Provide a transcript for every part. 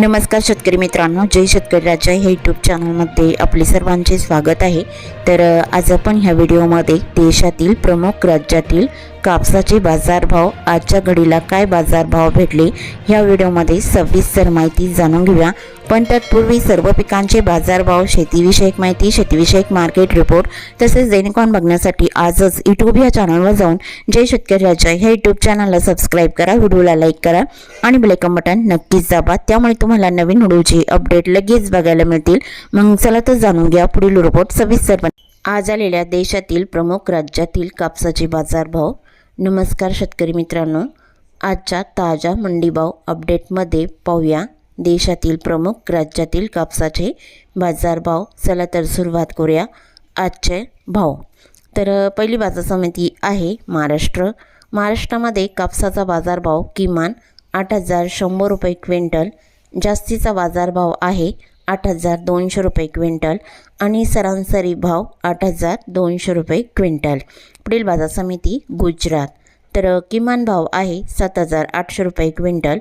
नमस्कार शेतकरी मित्रांनो जय शेतकरी राजा ह्या यूट्यूब चॅनलमध्ये आपले सर्वांचे स्वागत आहे. तर आज आपण ह्या व्हिडिओमध्ये देशातील प्रमुख राज्यातील कापसाचे बाजारभाव आजच्या घडीला काय बाजारभाव भेटले ह्या व्हिडिओमध्ये सविस्तर माहिती जाणून घेऊया. पण तत्पूर्वी सर्व पिकांचे बाजारभाव शेतीविषयक माहिती शेतीविषयक मार्केट रिपोर्ट तसेच दैनिकॉन बघण्यासाठी आजच यूट्यूब या चॅनलवर जाऊन जय शेतकरी राजा ह्या यूट्यूब चॅनलला सबस्क्राईब करा व्हिडिओला लाईक करा आणि बेलायकन बटन नक्कीच दाबा. त्यामुळे तुम्हाला नवीन व्हिडिओचे अपडेट लगेच बघायला मिळतील. मग चला तर जाणून घ्या पुढील रिपोर्ट सविस्तरपणे. आज आलेल्या देशातील प्रमुख राज्यातील कापसाचे बाजारभाव नमस्कार शेतकरी मित्रांनो आजच्या ताज्या मंडीभाव अपडेटमध्ये पाहूया. देशातील प्रमुख राज्यातील कापसाचे बाजारभाव. चला तर सुरुवात करूया आजचे भाव. तर पहिली बाजार समिती आहे महाराष्ट्र. महाराष्ट्रामध्ये कापसाचा बाजारभाव किमान आठ हजार शंभर रुपये क्विंटल जास्तीचा बाजारभाव आहे आठ हजार दोनशे रुपये क्विंटल. आणि सरासरी भाव आठ हजार दोनशे रुपये क्विंटल. पुढील बाजार समिती गुजरात. तर किमान भाव आहे सात हजार आठशे रुपये क्विंटल.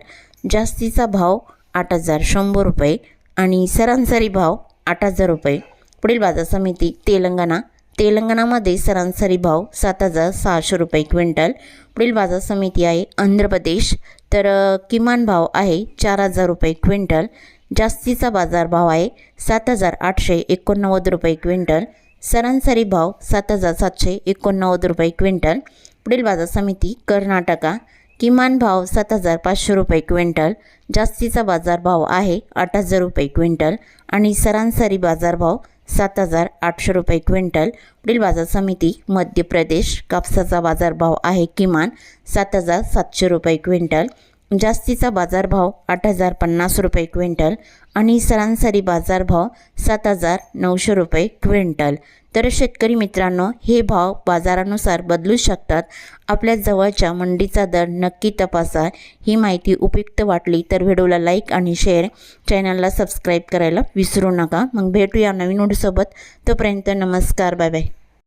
जास्तीचा भाव आठ हजार शंभर रुपये आणि सरासरी भाव आठ हजार रुपये. पुढील बाजार समिती तेलंगणा. तेलंगणामध्ये सरासरी भाव सात हजार सहाशे रुपये क्विंटल. पुढील बाजार समिती आहे आंध्र प्रदेश. तर किमान भाव आहे चार हजार रुपये क्विंटल. जास्तीचा बाजारभाव आहे सात हजार आठशे एकोणनव्वद रुपये क्विंटल. सरासरी भाव सात हजार सातशे एकोणनव्वद रुपये क्विंटल. पुढील बाजार समिती कर्नाटका. किमान भाव सात हजार पाचशे रुपये क्विंटल. जास्तीचा बाजारभाव आहे आठ हजार रुपये क्विंटल आणि सरासरी बाजारभाव सात हजार आठशे रुपये क्विंटल. पुढील बाजार समिती मध्य प्रदेश कापसाचा बाजारभाव आहे किमान सात हजार सातशे रुपये क्विंटल. जास्तीचा बाजारभाव आठ हजार पन्नास रुपये क्विंटल आणि सरासरी बाजारभाव सात हजार नऊशे रुपये क्विंटल. तर शेतकरी मित्रांनो हे भाव बाजारानुसार बदलू शकतात. आपल्या जवळच्या मंडीचा दर नक्की तपासा. ही माहिती उपयुक्त वाटली तर व्हिडिओला लाईक आणि शेअर चॅनलला सबस्क्राईब करायला विसरू नका. मग भेटूया नवीन उडसोबत तोपर्यंत नमस्कार बाय बाय.